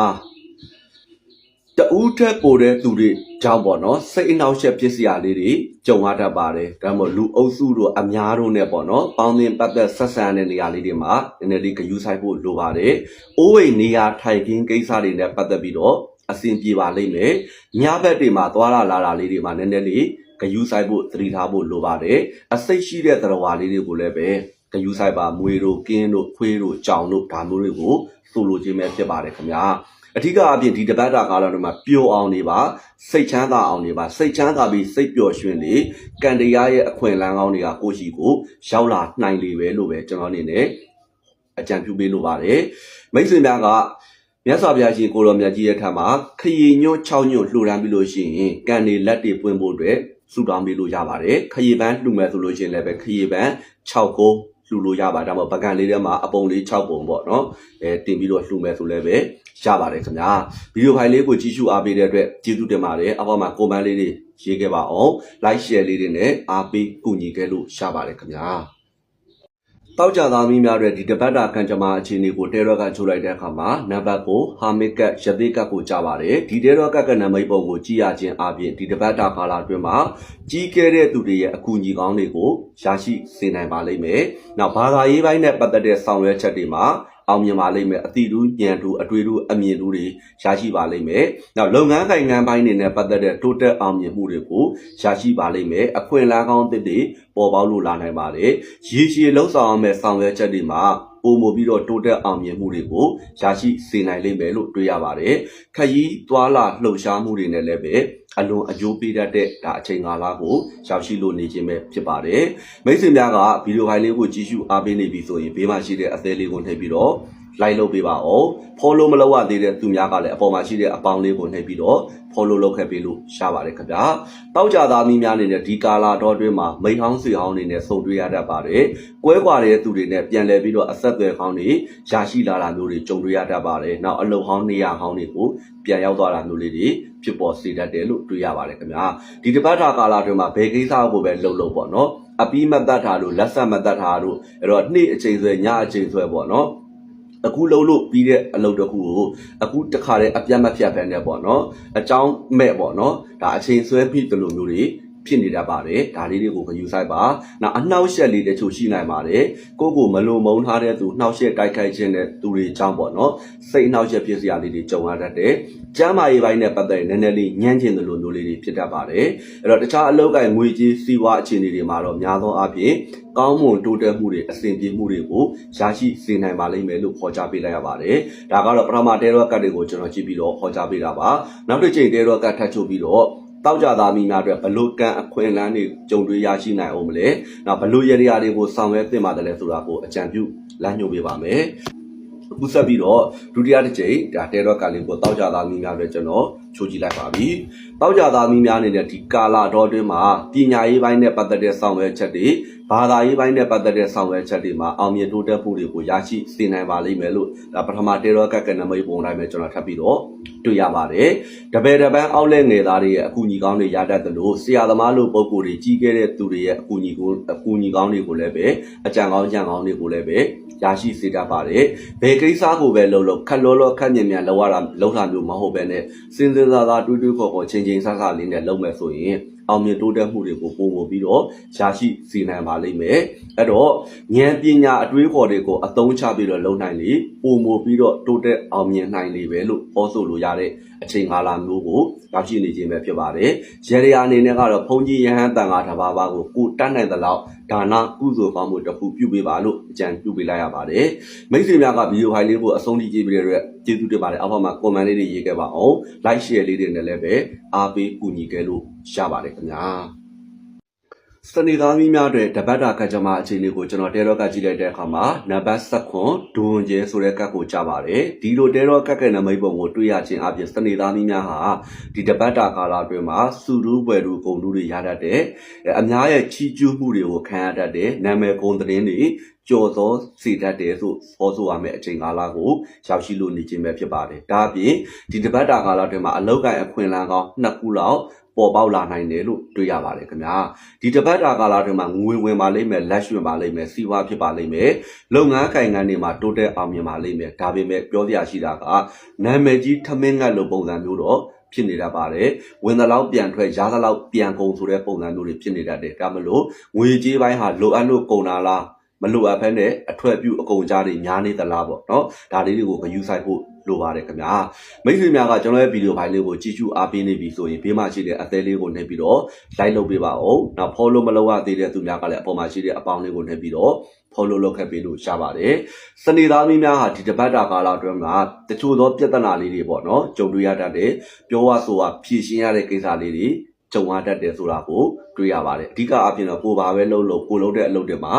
တဦးထက်ပိုတဲ့သူတွေ ကြောင့်ပေါ့နော်စိတ်အနှောက်အယှက်ဖြစ်စရာလေးတွေကြုံရတတ်ပါတယ်ဒါမှမဟုတ်လူအုပ်စုတို့အများတို့နဲ့ပေါ့နော်ပေါင်းသင်ပတ်သက်ဆက်ဆံတဲ့နေရာလေးတွေမှာနည်းနည်းလေးဂယူဆိုင်ဖို့လိုပါတယ်အိုးအိမ်နေရာထိုင်ခင်းကိစ္စတွေနဲ့ပတ်သက်ပြီးတော့အဆင်ပြေပါလိမ့်မယ်ညဘက်တွေမှာသွားလာလာတာလေးတွေမှာနည်းနည်းလေးဂယူဆိုင်ဖို့သတိထားဖို့လိုပါတယ်အစိတ်ရှိတဲ့သရဝါလေးတွေကိုလည်းပဲဂယူဆိုင်ပါမွေတို့ကင်းတို့ခွေးတို့ကြောင်တို့ဒါမျိုးတွေကိုဆိုလိုခြင်းပဲဖြစ်ပါတယ်ခင်ဗျာ အထူးအပြင်ဒီတပတ်တာကာလတွေမှာပျော်အောင်နေပါစိတ်ချမ်းသာအောင်နေပါစိတ်ချမ်းသာပြီးစိတ်ပျော်ရွှင်နေကံတရားရဲ့အခွင့်အလမ်းကောင်းတွေကကိုရှိကိုရောက်လာနိုင်လေပဲလို့ပဲကျွန်တော်အနေနဲ့အကြံပြုပေးလိုပါတယ်မိတ်ဆွေများကမြတ်စွာဘုရားရှင်ကိုတော်မြတ်ကြီးရဲ့ထံမှာခရီညွတ်6ညွတ်လှူဒန်းပြီးလို့ရှိရင်ကံတွေလက်တွေပွင့်ဖို့အတွက်ဆုတောင်းပေးလို့ရပါတယ်ခရီပန်းလှူမယ်ဆိုလို့ရှိရင်လည်းပဲခရီပန်း6ကုန်း လှူလို့ရပါဒါမှမဟုတ်ပကံလေးထဲမှာအပုံလေး6ပုံပေါ့နော်အဲတင်ပြီးတော့လှူမယ်ဆိုလည်းပဲရပါတယ်ခင်ဗျာဗီဒီယိုဖိုင်လေးကိုကြည့်ရှုအားပေးတဲ့အတွက်ကျေးဇူးတင်ပါတယ်အောက်မှာကွန်မန့်လေးတွေရေးခဲ့ပါအောင် like share လေးတွေနဲ့အားပေးကူညီခဲ့လို့ရပါတယ်ခင်ဗျာ တောက်ကြသားမီးများတဲ့ဒီတပတ်တာကံကြမ္မာအခြေအနေကိုတဲရော့ကချိုးလိုက်တဲ့အခါမှာနံပါတ်ကိုဟာမစ်ကတ်ရသေးကတ်ကိုကြားပါတယ်ဒီတဲရော့ကတ်ကနံမိတ်ပုံကိုကြည့်ရခြင်းအပြင်ဒီတပတ်တာကာလအတွင်းမှာကြီးကျယ်တဲ့သူတွေရဲ့အကူအညီကောင်းတွေကိုရရှိစေနိုင်ပါလိမ့်မယ်။နောက်ဘာသာရေးပိုင်းနဲ့ပတ်သက်တဲ့ဆောင်ရွက်ချက်တွေမှာ အောင်မြင်ပါလိမ့်မယ်အတိတူညံတူအတွေ့တူအမြင်တူတွေရရှိပါလိမ့်မယ်နောက်လုပ်ငန်းကိုင်ငန်းပိုင်းတွေနဲ့ပတ်သက်တဲ့တိုးတက်အောင်မြင်မှုတွေကိုရရှိပါလိမ့်မယ်အခွင့်အလမ်းကောင်းတစ်တွေပေါ်ပေါက်လို့လာနိုင်ပါတယ်ရေရှည်လှုပ်ဆောင်ရမယ့်ဆောင်ရွက်ချက်တွေမှာပုံမပြီးတော့တိုးတက်အောင်မြင်မှုတွေကိုရရှိစေနိုင်လိမ့်မယ်လို့တွေ့ရပါတယ်ခရီးသွားလာလှုပ်ရှားမှုတွေနဲ့လည်းပဲ အလွန်အကျိုးပေးတတ်တဲ့ဒါအချိန်ကာလကိုရောက်ရှိလို့နေခြင်းပဲဖြစ်ပါတယ်မိတ်ဆွေများကဗီဒီယိုဖိုင်လေးကိုကြည့်ရှုအားပေးနေပြီဆိုရင်ဘေးမှာရှိတဲ့အသေးလေးကိုနှိပ်ပြီးတော့ like လုပ်ပေးပါအောင် follow မလုပ်ရသေးတဲ့သူများကလည်းအပေါ်မှာရှိတဲ့အပေါင်းလေးကိုနှိပ်ပြီးတော့ follow လုပ်ခဲ့ပေးလို့ရပါတယ်ခင်ဗျာတောက်ကြသားမီးများအနေနဲ့ဒီကာလာတော့အတွင်းမှာမိန်ဟောင်းစီဟောင်းနေနဲ့စုံတွေ့ရတတ်ပါတယ်ကွဲကွာတဲ့သူတွေနဲ့ပြန်လည်ပြီးတော့အဆက်အသွယ်ဟောင်းတွေရရှိလာတာမျိုးတွေကြုံတွေ့ရတတ်ပါတယ်နောက်အလုံဟောင်းနေရဟောင်းတွေကို ပြန်ရောက်သွားတာမျိုးလေးတွေဖြစ်ပေါ်စေတတ်တယ်လို့တွေ့ရပါတယ်ခင်ဗျာဒီတစ်ပတ်တာကာလာအတွင်းမှာဘယ်ကိစ္စကိုပဲလှုပ်လို့ပေါ့နော်အပီးမတတ်တာတို့လက်ဆက်မတတ်တာတို့အဲ့တော့နေ့အချိန်ဆွဲညအချိန်ဆွဲပေါ့နော်အခုလုံးလို့ပြီးတဲ့အလုပ်တစ်ခုကိုအခုတခါတည်းအပြတ်မဖြတ်ဖက်နေပေါ့နော်အကြောင်းမဲ့ပေါ့နော်ဒါအချိန်ဆွဲပြီးတလို့မျိုးတွေ ဖြစ်နေတတ်ပါတယ်ဒါလေးတွေကိုဂယူဆိုင်ပါနောက်အနှောက်ရှက်လေးတချို့ရှိနိုင်ပါတယ်ကိုယ့်ကိုမလုံမုန်းထားတဲ့သူနှောက်ရှက်တိုက်ခိုက်ခြင်းတဲ့သူတွေအကြောင်းပေါ့နော်စိတ်နှောက်ရှက်ဖြစ်စရာလေးတွေကြုံရတတ်တယ်ကျမ်းမာရေးပိုင်းနဲ့ပတ်သက်ရင်နည်းနည်းလေးညှန့်ကျင်တယ်လို့မျိုးလေးတွေဖြစ်တတ်ပါတယ်အဲ့တော့တခြားအလုပ်ကိုင်ငွေကြေးစီးပွားအခြေအနေတွေမှာတော့များသောအားဖြင့်ကောင်းမွန်တိုးတက်မှုတွေအဆင်ပြေမှုတွေကိုရရှိစေနိုင်ပါလိမ့်မယ်လို့ခေါ်ကြားပေးလိုက်ရပါတယ်။ဒါကတော့ပထမတဲရော့ကတ်တွေကိုကျွန်တော်ကြည့်ပြီးတော့ခေါ်ကြားပေးတာပါ။နောက်တစ်ချိန်တဲရော့ကတ်ထပ်ချုပ်ပြီးတော့ တောက်ကြသားမိများအတွက်ဘလို့ကံအခွင့်အလမ်းတွေကြုံတွေ့ရရှိနိုင်အောင်မလဲ။နောက်ဘလို့ရရရာတွေကိုဆောင်ရွက်သင့်ပါတယ်လဲဆိုတာကိုအကြံပြုလမ်းညွှန်ပေးပါမယ်။အခုဆက်ပြီးတော့ဒုတိယတစ်ချိန်ဒါတဲရော့ကတ်လေးကိုတောက်ကြသားမိများအတွက်ကျွန်တော်ချိုးကြည့်လိုက်ပါပြီ။တောက်ကြသားမိများအနေနဲ့ဒီကာလာတော်တွင်းမှာပညာရေးပိုင်းနဲ့ပတ်သက်တဲ့ဆောင်ရွက်ချက်တွေဘာသာရေးပိုင်းနဲ့ပတ်သက်တဲ့ဆောင်ရွက်ချက်တွေမှာအောင်မြင်တိုးတက်မှုတွေကိုရရှိစေနိုင်ပါလိမ့်မယ်လို့ဒါပထမတေရောကက်ကနမိတ်ပုံတိုင်းပဲကျွန်တော်ထပ်ပြီးတော့တွေ့ရပါတယ်။တပည့်တပန်းအောက်လက်ငယ်သားတွေရဲ့အကူအညီကောင်းတွေရတတ်တယ်လို့ဆရာသမားလို့ပုံကိုယ်တွေကြီးခဲ့တဲ့သူတွေရဲ့အကူအညီကိုအကူအညီကောင်းတွေကိုလည်းပဲအကြံကောင်းကြံကောင်းတွေကိုလည်းပဲရရှိစေတတ်ပါတယ်။ဘယ်ကိစ္စကိုပဲလုပ်လို့ခက်လောလောခက်မြင်မြန်လောက်ရတာလောက်တာမျိုးမဟုတ်ပဲနဲ့စဉ်းစဉ်းစားစားတွေးတွေးခေါ်ခေါ်ချင်းချင်းဆဆလေးနဲ့လုပ်မယ်ဆိုရင်အောင်မြင်တိုးတက်မှုတွေကိုပုံပုံပြီးတော့ရရှိစေနိုင်ပါလိမ့်မယ်အဲ့တော့ဉာဏ်ပညာအတွေးခေါ်တွေကိုအသုံးချပြီးတော့လုပ်နိုင်လေပုံပုံပြီးတော့တိုးတက်အောင်မြင်နိုင်လေပဲလို့ဟောဆိုလိုရတဲ့အချိန်ကာလမျိုးကိုရောက်ရှိနေခြင်းပဲဖြစ်ပါတယ်ရေရယာအနေနဲ့ကတော့ဘုန်းကြီးယဟန်တန်ဃာတစ်ပါးပါးကိုကိုတတ်နိုင်သလောက် ဒါနကုသိုလ်ကောင်းမှုတစ်ခုပြုပေးပါလို့အကြံပြုပေးလိုက်ရပါတယ်မိတ်ဆွေများကဗီဒီယိုဖိုင်လေးကိုအဆုံးထိကြည့်ပြီးတဲ့အတွက်ကျေးဇူးတင်ပါတယ်အောက်မှာ comment လေးတွေရေးခဲ့ပါအောင် like share လေးတွေနဲ့လည်းပဲအားပေးကူညီခဲ့လို့ရပါတယ်ခင်ဗျာ စနေသားမီးများအတွက်တပတ်တာကကြမ္မာအခြေအနေကိုကျွန်တော်တဲတော့ကကြည့်လိုက်တဲ့အခါမှာနံပါတ်7ဒွန်ကျဲဆိုတဲ့ကတ်ကိုကြားပါတယ်ဒီလိုတဲတော့ကတ်ကဲနမိတ်ပုံကိုတွေ့ရခြင်းအပြင်စနေသားမီးများဟာဒီတပတ်တာကာလအတွင်းမှာစူရူးပွဲရူဂုံလူတွေရတတ်တယ်အများရဲ့ချီးကျူးမှုတွေကိုခံရတတ်တယ်နာမည်ဂုံသတင်းတွေကြော်သောစေတတ်တယ်ဆိုဟောဆိုရမယ့်အချိန်ကာလကိုရောက်ရှိလို့နေခြင်းပဲဖြစ်ပါတယ်ဒါအပြင်ဒီတပတ်တာကာလအတွင်းမှာအလောက်ကိုင်အခွင့်အလမ်းကောင်းနှစ်ခုလောက် ပေါ်ပေါက်လာနိုင်တယ်လို့တွေ့ရပါတယ်ခင်ဗျာဒီတပတ်တာကာလအတွင်းမှာငွေဝင်ပါလိမ့်မယ်လက်ရွှင်ပါလိမ့်မယ်စီးပွားဖြစ်ပါလိမ့်မယ်လုပ်ငန်းကိုင်ငန်းတွေမှာတိုးတက်အောင်မြင်ပါလိမ့်မယ်ဒါပေမဲ့ပြောစရာရှိတာကနာမည်ကြီးထမင်းငတ်လိုပုံစံမျိုးတော့ဖြစ်နေတတ်ပါတယ်ဝင်သလောက်ပြန်ထွက်ရသလောက်ပြန်ကုန်ဆိုတဲ့ပုံစံမျိုးတွေဖြစ်နေတတ်တယ်ဒါမလို့ငွေကြေးပိုင်းဟာလိုအပ်လို့ကုန်တာလား မလိုအပ်ဖက်နဲ့အထွက်ပြုအကုန်ကြားတွေများနေသလားပေါ့နော်ဒါလေးတွေကိုဂယူဆိုင်ဖို့လိုပါတယ်ခင်ဗျာမိတ်ဆွေများကကျွန်တော်ရဲ့ဗီဒီယိုဖိုင်လေးကိုကြည့်ရှုအားပေးနေပြီဆိုရင်ဘေးမှာရှိတဲ့အသေးလေးကိုနှိပ်ပြီးတော့ like လုပ်ပေးပါဦးနောက် follow မလုပ်ရသေးတဲ့သူများကလည်းအပေါ်မှာရှိတဲ့အပေါင်းလေးကိုနှိပ်ပြီးတော့ follow လုပ်ခဲ့ပေးလို့ရပါတယ်စနေသားမီးများဟာဒီတပတ်တာကာလအတွင်းမှာတချို့သောပြဿနာလေးတွေပေါ့နော်ကြုံတွေ့ရတတ်တယ်ပြောရဆိုရဖြည့်ရှင်းရတဲ့ကိစ္စလေးတွေ ကြုံရတတ်တယ်ဆိုတာကိုတွေ့ရပါတယ်အဓိကအပြင်တော့ကိုပါပဲလှုပ်လို့ကိုလှုပ်တဲ့အလုပ်တွေမှာ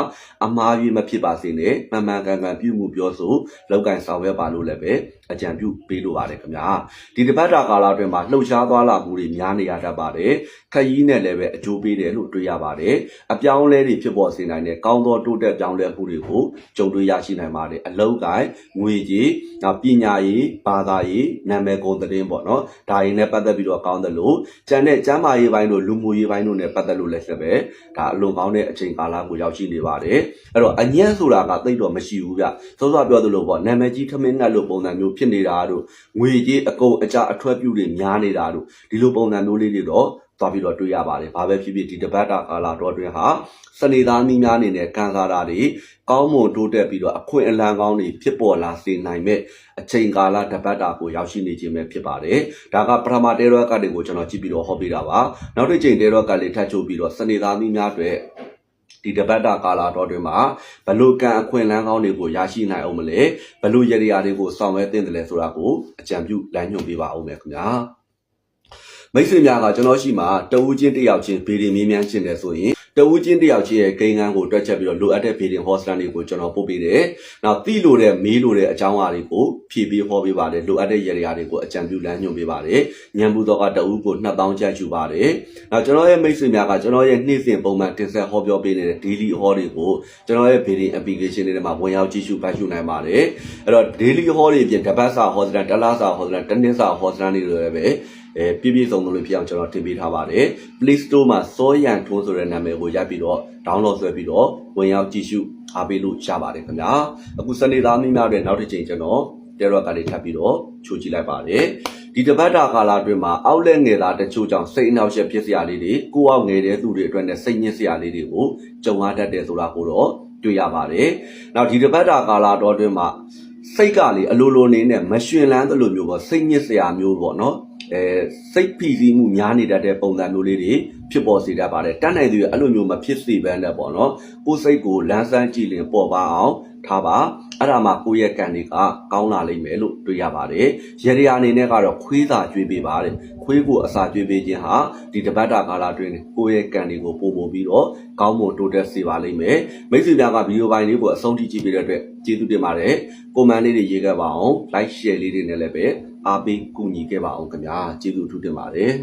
အမှားကြီးမဖြစ်ပါစေနဲ့မှန်မှန်ကန်ကန်ပြုမှုပြောဆိုလောက်ကင်ဆောင်ရွက်ပါလို့လည်းပဲအကြံပြုပေးလိုပါတယ်ခင်ဗျာဒီတပတ်တာကာလအတွင်းမှာလှုပ်ရှားသွားလာမှုတွေများနေရတတ်ပါတယ်ခက်ကြီးနဲ့လည်းပဲအကျိုးပေးတယ်လို့တွေ့ရပါတယ်အပြောင်းအလဲတွေဖြစ်ပေါ်စေနိုင်တဲ့ကောင်းသောတိုးတက်ပြောင်းလဲမှုတွေကိုကြုံတွေ့ရရှိနိုင်ပါတယ်အလောက်ကင်ငွေကြီးနောက်ပညာရေးဘာသာရေးနာမည်ကုန်သတင်းပေါ့နော်ဒါတွေနဲ့ပတ်သက်ပြီးတော့ကောင်းတယ်လို့ကျန်တဲ့ကျမ်းမာရေးပိုင်းတို့လူမှုရေးပိုင်းတို့နဲ့ပတ်သက်လို့လည်းဆက်ပဲဒါအလွန်ကောင်းတဲ့အချိန်ကာလကိုရောက်ရှိနေပါတယ်အဲ့တော့အညံ့ဆိုတာကသိတော့မရှိဘူးဗျစောစောပြောသလိုပေါ့နာမည်ကြီးထမင်းငတ်လို့ပုံစံမျိုးဖြစ်နေတာတို့ငွေကြီးအကုန်အကြအထွက်ပြုတွေများနေတာတို့ဒီလိုပုံစံမျိုးလေးတွေတော့ သွားပြီးတော့တွေ့ရပါတယ်ဘာပဲဖြစ်ဖြစ်ဒီတပတ်တာကာလတော်တွင်ဟာစနေသားမီးများအနေနဲ့ကန်စားတာတွေကောင်းမွန်တိုးတက်ပြီးတော့အခွင့်အလမ်းကောင်းတွေဖြစ်ပေါ်လာစေနိုင်မဲ့အချိန်ကာလတပတ်တာကိုရောက်ရှိနေခြင်းပဲဖြစ်ပါတယ်ဒါကပထမတဲရောကတွေကိုကျွန်တော်ကြည့်ပြီးတော့ဟောပေးတာပါနောက်တစ်ချိန်တဲရောကလေးထပ်ချုပ်ပြီးတော့စနေသားမီးများအတွက်ဒီတပတ်တာကာလတော်တွင်မှာဘလို့ကံအခွင့်အလမ်းကောင်းတွေကိုရရှိနိုင်အောင်မလဲဘလို့ရရရာတွေကိုဆောင်ရွက်သင့်တယ်လဲဆိုတာကိုအကြံပြုလမ်းညွှန်ပေးပါအောင်မယ်ခင်ဗျာ မိတ်ဆွေများကကျွန်တော်ရှိမှတဝူးချင်းတစ်ယောက်ချင်းဗီဒီမြင်းမြန်းချင်းတယ်ဆိုရင်တဝူးချင်းတစ်ယောက်ချင်းရဲ့ဂိမ်းကန်းကိုတွက်ချက်ပြီးတော့လိုအပ်တဲ့ဗီဒီဟောစတန်တွေကိုကျွန်တော်ပို့ပေးတယ်။နောက်တိလို့တဲ့မေးလို့တဲ့အကြောင်းအရာတွေကိုဖြည့်ပြီးဟောပေးပါတယ်လိုအပ်တဲ့ရည်ရာတွေကိုအကြံပြုလမ်းညွှန်ပေးပါတယ်။ညံဘူးတော့ကတဝူးကို2000ကျပ်ယူပါတယ်။နောက်ကျွန်တော်ရဲ့မိတ်ဆွေများကကျွန်တော်ရဲ့နေ့စဉ်ပုံမှန်တင်ဆက်ဟောပြောပေးနေတဲ့ daily ဟောတွေကိုကျွန်တော်ရဲ့ video application တွေထဲမှာဝင်ရောက်ကြည့်ရှုပတ်ရှုနိုင်ပါတယ်။အဲ့တော့ daily ဟောတွေအပြင်တပတ်စာဟောစတန်တစ်လစာဟောစတန်တစ်နှစ်စာဟောစတန်တွေလိုပဲ အဲပြည့်ပြည့်စုံစုံလို့ဖြစ်အောင်ကျွန်တော်တင်ပေးထားပါတယ် Play Store မှာစောရန်ထွန်းဆိုတဲ့နာမည်ကိုရိုက်ပြီးတော့ download ဆွဲပြီးတော့ဝင်ရောက်ကြည့်ရှုအားပေးလို့ရပါတယ်ခင်ဗျာအခုစနေသားမိများတဲ့နောက်တစ်ချိန်ကျွန်တော် Terra ကလေးထပ်ပြီးတော့ချိုးကြည့်လိုက်ပါတယ်ဒီတပတ်တာကာလအတွင်းမှာအောက်လက်ငယ်သားတချို့ကြောင့်စိတ်အနှောက်အယှက်ဖြစ်စရာလေးတွေကိုယ့်အောက်ငယ်တဲ့သူတွေအတွက်နဲ့စိတ်ညစ်စရာလေးတွေကိုကြုံရတတ်တယ်ဆိုတာကိုတော့တွေ့ရပါတယ်နောက်ဒီတပတ်တာကာလတော်အတွင်းမှာစိတ်ကလေအလိုလိုနေနဲ့မရှင်လန်းသလိုမျိုးပေါ့စိတ်ညစ်စရာမျိုးပေါ့နော် အဲစိတ်ဖိစီးမှုများနေတတ်တဲ့ပုံစံမျိုးလေးတွေဖြစ်ပေါ်စေတတ်ပါတယ်တတ်နိုင်သူရဲ့အဲ့လိုမျိုးမဖြစ်စေဘဲနဲ့ပေါ့နော်ကိုယ်စိတ်ကိုလန်းဆန်းကြည့်လင်ပေါ်ပါအောင်ထားပါအဲ့ဒါမှကိုယ့်ရဲ့ကံတွေကကောင်းလာလိမ့်မယ်လို့တွေ့ရပါတယ်ရေရရာအနေနဲ့ကတော့ခွေးသာကျွေးပေးပါတယ်ခွေးကိုအစာကျွေးပေးခြင်းဟာဒီတပတ်တာကာလအတွင်းကိုယ့်ရဲ့ကံတွေကိုပုံပုံပြီးတော့ကောင်းမွန်တိုးတက်စေပါလိမ့်မယ်မိတ်ဆွေများကဗီဒီယိုပိုင်းလေးကိုအဆုံးထိကြည့်ပေးတဲ့အတွက်ကျေးဇူးတင်ပါတယ်ကွန်မန့်လေးတွေရေးခဲ့ပါအောင် like share လေးတွေနဲ့လည်းပဲ အားပေးကူညီခဲ့ပါအောင်ခင်ဗျာကျေးဇူးအထူးတင်ပါတယ်